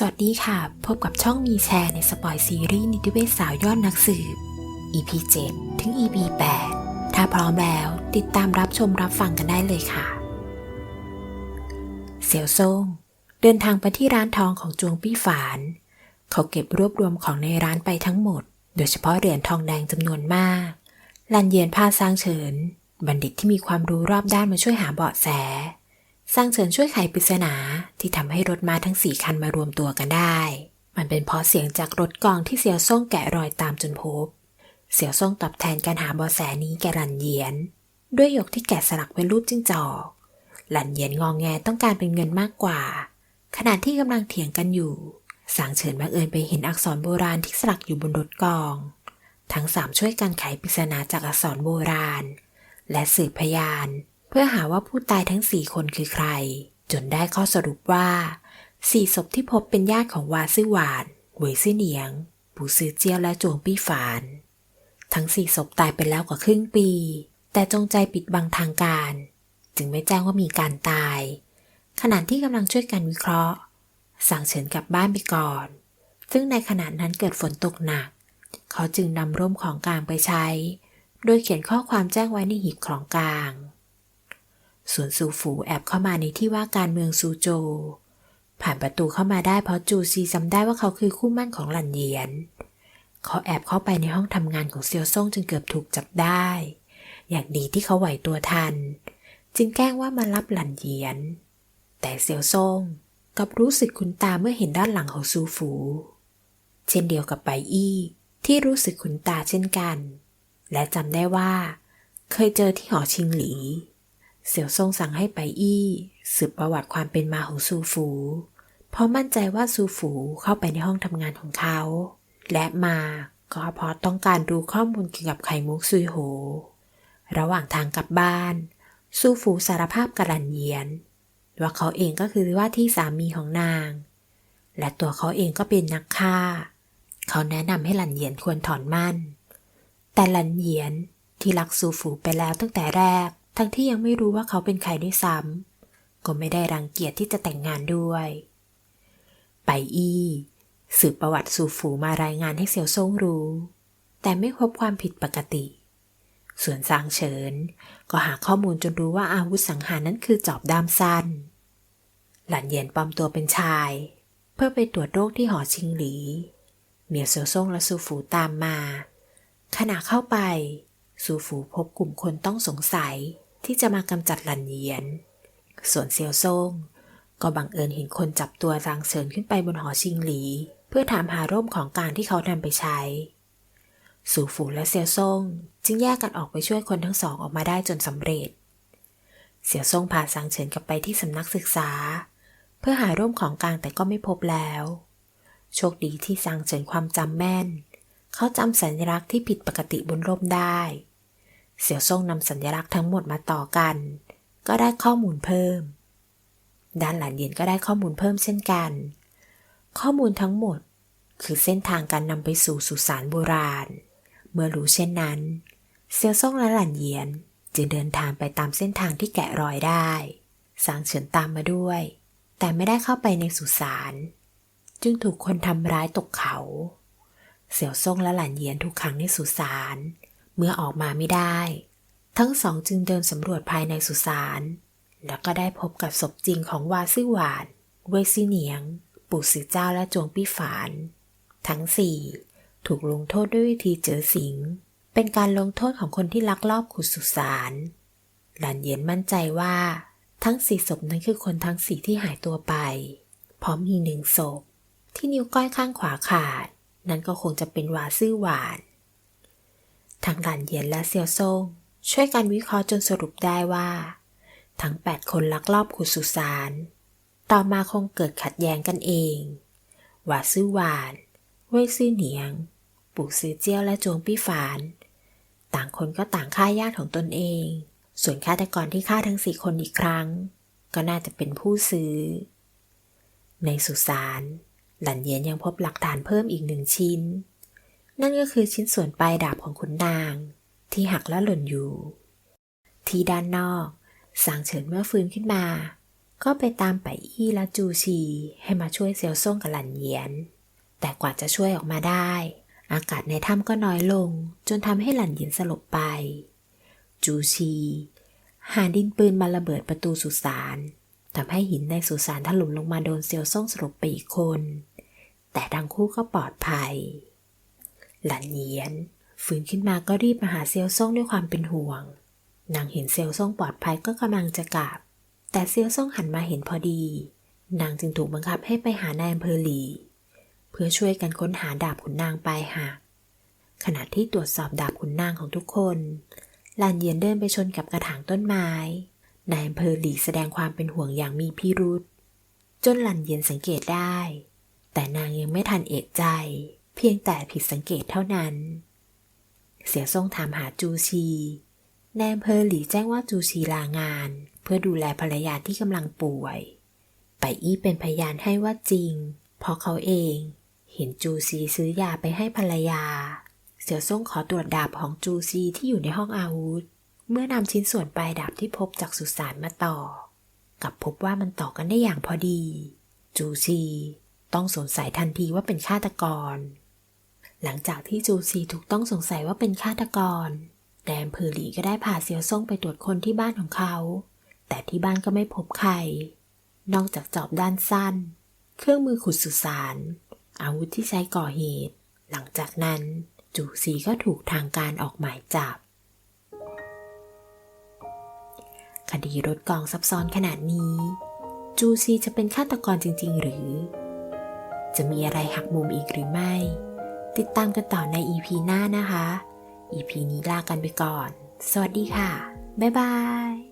สวัสดีค่ะ พบกับช่องมีแชร์ในสปอยซีรีส์นิติเวศสาวยอดนักสืบ EP 7 ถึง EP 8 ถ้าพร้อมแล้วติดตามรับชมรับฟังกันได้เลยค่ะ เสี่ยวซ่งเดินทางไปที่ร้านทองของจวงปี้ฝาน เขาเก็บรวบรวมของในร้านไปทั้งหมด โดยเฉพาะเหรียญทองแดงจำนวนมาก ลันเยียนพาสร้างเฉิน บัณฑิตที่มีความรู้รอบด้านมาช่วยหาเบาะแส สร้างเฉินช่วยไขปริศนา ที่ทำให้รถม้าทั้งสี่คันมารวมตัวกันได้ มันเป็นเพราะเสียงจากรถกองที่เสี่ยวซ่งแกะรอยตามจนพบ เสี่ยวซ่งตอบแทนการหาเบาะแสนี้แกรันเยียน ด้วยหยกที่แกะสลักเป็นรูปจิ้งจอกหลันเยียนงองแงต้องการเป็นเงินมากกว่า ขณะที่กำลังเถียงกันอยู่ สางเฉินบังเอิญไปเห็นอักษรโบราณที่สลักอยู่บนรถกอง ทั้งสามช่วยกันไขปริศนาจากอักษรโบราณ และสืบพยาน เพื่อหาว่าผู้ตายทั้งสี่คนคือใคร จนได้ข้อสรุปว่าสี่ศพที่พบเป็นญาติของวาซื่อหวานเหวยซื่อเหนียง ปูซือเจียวและจวงปี้ฝาน ทั้งสี่ศพตายไปแล้วกว่าครึ่งปี แต่จงใจปิดบังทางการ จึงไม่แจ้งว่ามีการตาย ขณะที่กำลังช่วยกันวิเคราะห์ สั่งเฉินกลับบ้านไปก่อน ซึ่งในขณะนั้นเกิดฝนตกหนัก เขาจึงนำร่มของกลางไปใช้ โดยเขียนข้อความแจ้งไว้ในหีบของกลาง ส่วนซูฟูแอบเข้ามาในที่ว่าการเมืองซูโจ ผ่านประตูเข้ามาได้เพราะจูซีจำได้ว่าเขาคือคู่มั่นของหลันเยียน เขาแอบเข้าไปในห้องทำงานของเซียวซ่งจึงเกือบถูกจับได้ อย่างดีที่เขาไหวตัวทัน จึงแกล้งว่ามารับหลันเยียน แต่เซียวซ่งกับรู้สึกคุ้นตาเมื่อเห็นด้านหลังของซูฟูเช่นเดียวกับไปอี้ที่รู้สึกคุ้นตาเช่นกัน และจำได้ว่า เคยเจอที่หอชิงหลี เสี่ยวซงสั่งให้ไปอี้สืบประวัติความเป็นมาของซูฟู เพราะมั่นใจว่าซูฟูเข้าไปในห้องทำงานของเขา และมาก็เพราะต้องการรู้ข้อมูลเกี่ยวกับไข่มุกซุยโห ระหว่างทางกลับบ้าน ซูฟูสารภาพกับหลันเยียน ว่าเขาเองก็คือว่าที่สามีของนาง และตัวเขาเองก็เป็นนักฆ่า เขาแนะนำให้หลันเยียนควรถอนมั่น แต่หลันเยียนที่รักซูฟูไปแล้วตั้งแต่แรก ทั้งที่ยังไม่รู้ว่าเขาเป็นใครด้วยซ้ำก็ไม่ได้รังเกียจที่จะแต่งงานด้วย ไปอี้สืบประวัติซูฟูมารายงานให้เซียวซ่งรู้ แต่ไม่พบความผิดปกติ ส่วนซางเฉิน ก็หาข้อมูลจนรู้ว่าอาวุธสังหารนั้นคือจอบด้ามสั้น หลันเย็นปลอมตัวเป็นชาย เพื่อไปตรวจโรคที่หอชิงหลี เมียเซียวซ่งและซูฟูตามมา ขณะเข้าไปซูฟูพบกลุ่มคนต้องสงสัย ที่จะมากำจัดหลันเยียน ส่วนเซียวซ่งก็บังเอิญเห็นคนจับตัวซางเฉินขึ้นไปบนหอชิงหลี เพื่อถามหาร่มของกลางที่เขานำไปใช้ สูฟูและเซียวซ่งจึงแยกกันออกไปช่วยคนทั้งสองออกมาได้จนสำเร็จ เสี่ยวซ่งพาซางเฉินกลับไปที่สำนักศึกษา เพื่อหาร่มของกลางแต่ก็ไม่พบแล้ว โชคดีที่ซางเฉินความจำแม่น เขาจำสัญลักษณ์ที่ผิดปกติบนร่มได้ เสี่ยวซ่งนำสัญลักษณ์ทั้งหมดมาต่อกัน ก็ได้ข้อมูลเพิ่ม ด้านหลานเย็นก็ได้ข้อมูลเพิ่มเช่นกัน ข้อมูลทั้งหมดคือเส้นทางการนำไปสู่สุสานโบราณ เมื่อรู้เช่นนั้น เซียวซ่งและหลันเยียนจึงเดินทางไปตามเส้นทางที่แกะรอยได้สางเฉินตามมาด้วย แต่ไม่ได้เข้าไปในสุสาน จึงถูกคนทำร้ายตกเขา เสี่ยวซ่งและหลันเยียนถูกขังในสุสาน เมื่อออกมาไม่ได้ ทั้งสองจึงเดินสำรวจภายในสุสานแล้วก็ได้พบกับศพจริงของวาซื่อหวาน เวซีเหนียง ปู่สือเจ้าและจวงปี้ฝาน ทั้งสี่ถูกลงโทษด้วยวิธีเจอสิง เป็นการลงโทษของคนที่ลักลอบขุดสุสานหลันเย็นมั่นใจว่า ทั้งสี่ศพนั้นคือคนทั้งสี่ที่หายตัวไป พร้อมมีหนึ่งศพ ที่นิ้วก้อยข้างขวาขาด นั่นก็คงจะเป็นวาซื่อหวาน ทั้งหลันเย็นและเซียวซ่งช่วยกันวิเคราะห์จนสรุปได้ว่า ทั้ง 8 คนลักลอบขุดสุสาน ต่อมาคงเกิดขัดแย้งกันเองหวาซื่อหวาน เว่ยซื่อเหนียง ปู่ซื่อเจี้ยวและจวงปี้ฝาน ต่างคนก็ต่างฆ่าญาติของตนเอง ส่วนฆาตกรที่ฆ่าทั้งสี่คนอีกครั้ง ก็น่าจะเป็นผู้ซื้อ ในสุสานหลันเย็นยังพบหลักฐานเพิ่มอีกหนึ่งชิ้น นั่นก็คือชิ้นส่วนปลายดาบของขุนนาง ที่หักและหล่นอยู่ ที่ด้านนอกสางเฉินเมื่อฟื้นขึ้นมา ก็ไปตามไปอี้และจูชีให้มาช่วยเซียวซ่งกับหลันเยียน แต่กว่าจะช่วยออกมาได้ อากาศในถ้ำก็น้อยลง จนทำให้หลันเยียนสลบไป จูชีหาดินปืนมาระเบิดประตูสุสานทำให้หินในสุสานถล่มลงมาโดนเซียวซ่งสลบไปอีกคน แต่ทั้งคู่ก็ปลอดภัย หลันเยียนฟื้นขึ้นมาก็รีบมาหาเซียวซ่งด้วยความเป็นห่วง นางเห็นเซียวซ่งปลอดภัยก็กำลังจะกลับ แต่เซียวซ่งหันมาเห็นพอดี นางจึงถูกบังคับให้ไปหานายอำเภอหลี เพื่อช่วยกันค้นหาดาบขุนนางปลายหักขณะที่ตรวจสอบดาบขุนนางของทุกคนลานเยียนเดินไปชนกับกระถางต้นไม้ นายอำเภอหลีแสดงความเป็นห่วงอย่างมีพิรุษ จนหลันเยียนสังเกตได้ แต่นางยังไม่ทันเอกใจ เพียงแต่ผิดสังเกตเท่านั้น เสียทรงถามหาจูชีนายอำเภอหลีแจ้งว่าจูชีลางาน เพื่อดูแลภรรยาที่กำลังป่วย ไปอี้เป็นพยานให้ว่าจริง เพราะเขาเองเห็นจูซีซื้อยาไปให้ภรรยา เสี่ยวซ่งขอตรวจดาบของจูซีที่อยู่ในห้องอาวุธ เมื่อนำชิ้นส่วนปลายดาบที่พบจากสุสานมาต่อ กับพบว่ามันต่อกันได้อย่างพอดี จูซีต้องสงสัยทันทีว่าเป็นฆาตกร หลังจากที่จูซีถูกต้องสงสัยว่าเป็นฆาตกร แดมเพอหลีก็ได้พาเซียวซ่งไปตรวจคนที่บ้านของเขา แต่ที่บ้านก็ไม่พบใคร นอกจากจอบด้านสั้น เครื่องมือขุดสุสานอาวุธที่ใช้ก่อเหตุ หลังจากนั้นจูซีก็ถูกทางการออกหมายจับ คดีรถกองซับซ้อนขนาดนี้ จูซีจะเป็นฆาตกรจริง ๆ หรือ จะมีอะไรหักมุมอีกหรือไม่ ติดตามกันต่อใน EP หน้านะคะ EP นี้ลากันไปก่อน สวัสดีค่ะ บ๊ายบาย